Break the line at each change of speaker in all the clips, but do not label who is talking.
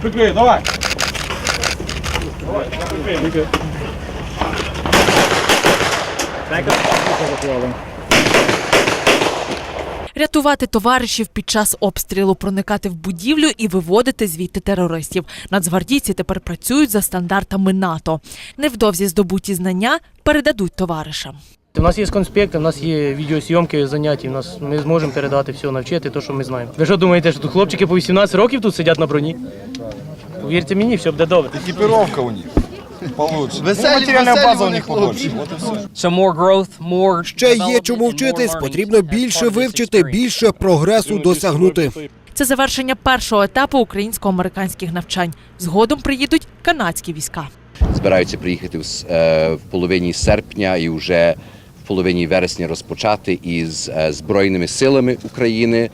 Прикрий, давай.
Рятувати товаришів під час обстрілу, проникати в будівлю і виводити звідти терористів. Нацгвардійці тепер працюють за стандартами НАТО. Невдовзі здобуті знання передадуть товаришам.
У нас є конспекти, у нас є відеосйомки занять, у нас ми зможемо передати все, навчити те, що ми знаємо. Ви що думаєте, що тут хлопчики по 18 років тут сидять на броні? Повірте мені, все буде добре.
Екипировка у них получше.
Веселі-
материальная база у них побольше. Вот и все.
So more growth, more
Ще є чому вчитись, потрібно більше вивчити, більше прогресу досягнути.
Це завершення першого етапу українсько-американських навчань. Згодом приїдуть канадські війська.
збираються приїхати в, е, в половині серпня і вже половині вересня розпочати із е, Збройними силами України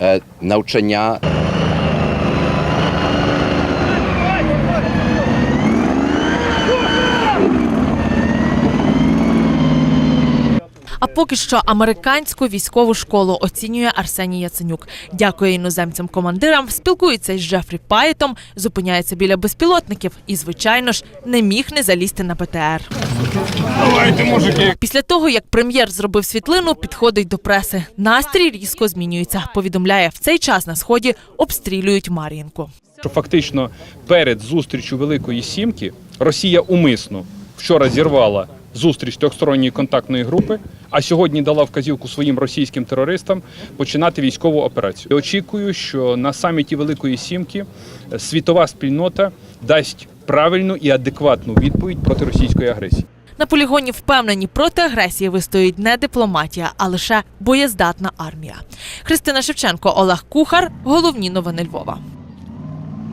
е, навчання.
А поки що американську військову школу оцінює Арсеній Яценюк. Дякує іноземцям-командирам, спілкується із Джефрі Паєтом, зупиняється біля безпілотників і, звичайно ж, не міг не залізти на ПТР. Після того, як прем'єр зробив світлину, підходить до преси. Настрій різко змінюється. Повідомляє, в цей час на сході обстрілюють Мар'їнку.
Фактично перед зустрічю Великої Сімки Росія умисно вчора зірвала зустріч трьохсторонньої контактної групи, а сьогодні дала вказівку своїм російським терористам починати військову операцію. І очікую, що на саміті Великої Сімки світова спільнота дасть правильну і адекватну відповідь проти російської агресії.
На полігоні впевнені, проти агресії вистоїть не дипломатія, а лише боєздатна армія. Христина Шевченко, Олег Кухар. Головні новини Львова.